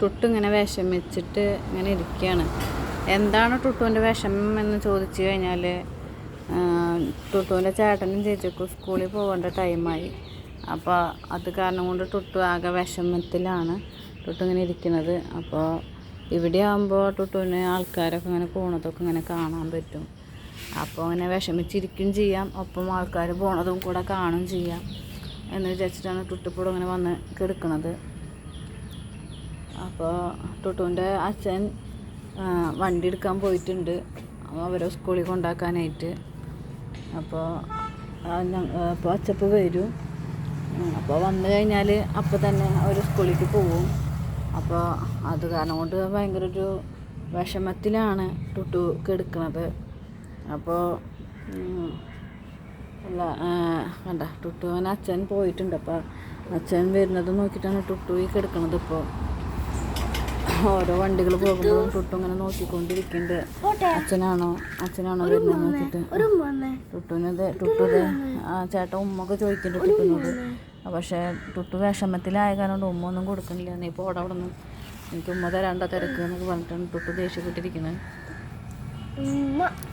ടുട്ടു ഇങ്ങനെ വിഷമിച്ചിട്ട് ഇങ്ങനെ ഇരിക്കുകയാണ്. എന്താണ് ടുട്ടുവിന്റെ വിഷമം എന്ന് ചോദിച്ചു കഴിഞ്ഞാൽ ടുട്ടുവിന്റെ ചേട്ടനും ചേച്ചിക്കും സ്കൂളിൽ പോകേണ്ട ടൈമായി. അപ്പോൾ അത് കാരണം കൊണ്ട് ടുട്ടു ആകെ വിഷമത്തിലാണ് ടുട്ടു ഇങ്ങനെ ഇരിക്കുന്നത്. അപ്പോൾ ഇവിടെ ആകുമ്പോൾ ടുട്ടുവിന് ആൾക്കാരൊക്കെ ഇങ്ങനെ പോണതൊക്കെ ഇങ്ങനെ കാണാൻ പറ്റും. അപ്പോൾ അങ്ങനെ വിഷമിച്ചിരിക്കും ചെയ്യാം. ഒപ്പം ആൾക്കാർ പോണതും കൂടെ കാണും ചെയ്യാം എന്ന് വിചാരിച്ചിട്ടാണ് ടുട്ടിപ്പൂടെ ഇങ്ങനെ വന്ന് കിടക്കുന്നത് അപ്പോൾ ടുട്ടുവിന്റെ അച്ഛൻ വണ്ടി എടുക്കാൻ പോയിട്ടുണ്ട്. അവരെ സ്കൂളിൽ കൊണ്ടാക്കാനായിട്ട്. അപ്പോൾ അപ്പോൾ അച്ചപ്പ് വരും. അപ്പോൾ വന്നു കഴിഞ്ഞാൽ അപ്പോൾ തന്നെ അവർ സ്കൂളിലേക്ക് പോവും. അപ്പോൾ അത് കാരണം കൊണ്ട് ഭയങ്കര ഒരു വിഷമത്തിലാണ് ടുട്ടു കെടുക്കുന്നത് അപ്പോൾ അല്ല വേണ്ട ടുട്ടുവിന് അച്ഛൻ പോയിട്ടുണ്ട്. അപ്പോൾ അച്ഛൻ വരുന്നത് നോക്കിയിട്ടാണ് ടുട്ടു ഈ കിടക്കണത് ഇപ്പോൾ ഓരോ വണ്ടികൾ പോകുമ്പോഴും ടുട്ടു ഇങ്ങനെ നോക്കിക്കൊണ്ടിരിക്കുന്നുണ്ട് അച്ഛനാണോ? അച്ഛനാണോ വരുന്നത് നോക്കിയിട്ട്. ടുട്ടുവിനത് ടുട്ടുത് ആ ചേട്ടൻ ഉമ്മൊക്കെ ചോദിക്കുന്നുണ്ട് ടുട്ടുവിനോട് പക്ഷേ ടുട്ടു വിഷമത്തിലായ കാരണം ഉമ്മ ഒന്നും കൊടുക്കണില്ല. നീ ഇപ്പോൾ അവിടെ നിന്ന് എനിക്ക് ഉമ്മ തരാണ്ട തിരക്ക് എന്നൊക്കെ പറഞ്ഞിട്ടാണ് ടുട്ടു ദേഷ്യപ്പെട്ടിരിക്കുന്നത്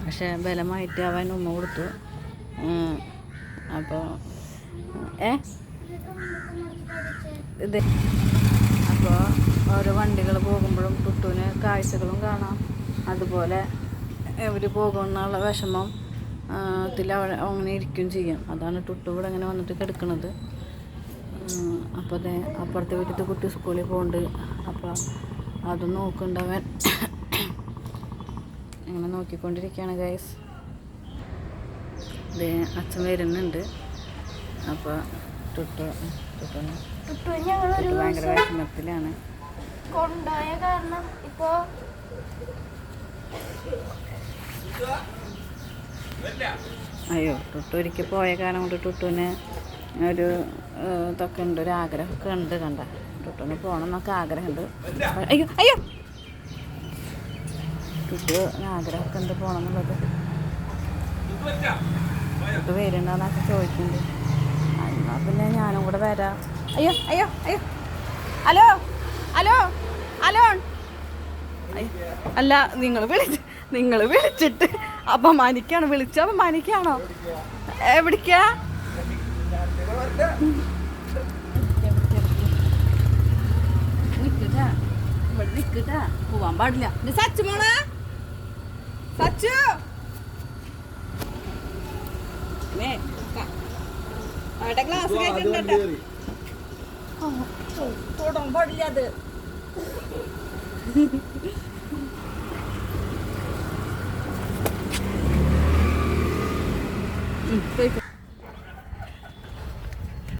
പക്ഷേ ബലമായിട്ട് അവൻ ഉമ്മ കൊടുത്തു. അപ്പോൾ ഏ? ഇത് ഓരോ വണ്ടികൾ പോകുമ്പോഴും ടുട്ടുവിന് കാഴ്ചകളും കാണാം. അതുപോലെ ഇവർ പോകുന്നുള്ള വിഷമം ത്തിൽ അങ്ങനെ ഇരിക്കുകയും ചെയ്യാം. അതാണ് ടുട്ടു ഇവിടെ അങ്ങനെ വന്നിട്ട് കിടക്കുന്നത് അപ്പോൾ അതെ അപ്പുറത്തെ വീട്ടിലത്തെ കുട്ടി സ്കൂളിൽ പോകുന്നുണ്ട് അപ്പോൾ അത് നോക്കുന്നുണ്ടവൻ അങ്ങനെ നോക്കിക്കൊണ്ടിരിക്കുകയാണ് ഗൈസ്. ദേ അച്ഛൻ വരുന്നുണ്ട്. അപ്പോൾ ടുട്ടു ടുട്ടു ഭയങ്കര വിഷമത്തിലാണ്. കൊണ്ടുപോയ കാരണം ഇപ്പോ അയ്യോ ടുട്ടു ഒരിക്കൽ പോയ കാരണം കൊണ്ട് ടുട്ടുവിന് ഒരു ഇതൊക്കെ ഉണ്ട് ഒരു ആഗ്രഹമൊക്കെ ഉണ്ട് കണ്ട. ടുട്ടുവിന് പോകണം എന്നൊക്കെ ആഗ്രഹമുണ്ട്. അയ്യോ അയ്യോ! ടുട്ടു ആഗ്രഹമൊക്കെ ഉണ്ട് പോകണം എന്നുള്ളത് ടുട്ടു വരുന്നുണ്ടോന്നൊക്കെ ചോദിക്കുന്നുണ്ട്. എന്നാൽ പിന്നെ ഞാനും കൂടെ വരാം. അയ്യോ അയ്യോ അയ്യോ! ഹലോ? ഹലോ? ഹലോ? അല്ല നിങ്ങൾ വിളിച്ച് നിങ്ങൾ വിളിച്ചിട്ട് അപമാനിക്കാണ്? വിളിച്ച അപമാനിക്കാണോ? എവിടേക്കാ? മാനിക്കാണോ ഇവിടെ നിക്കട്ടാ. പോവാൻ പാടില്ല. സച്ചു മോളെ. സച്ചു. ക്ലാസ് കേട്ടിട്ടുണ്ടോ തൊടാൻ പാടില്ല അത് ഉം, പോയിക്കോ.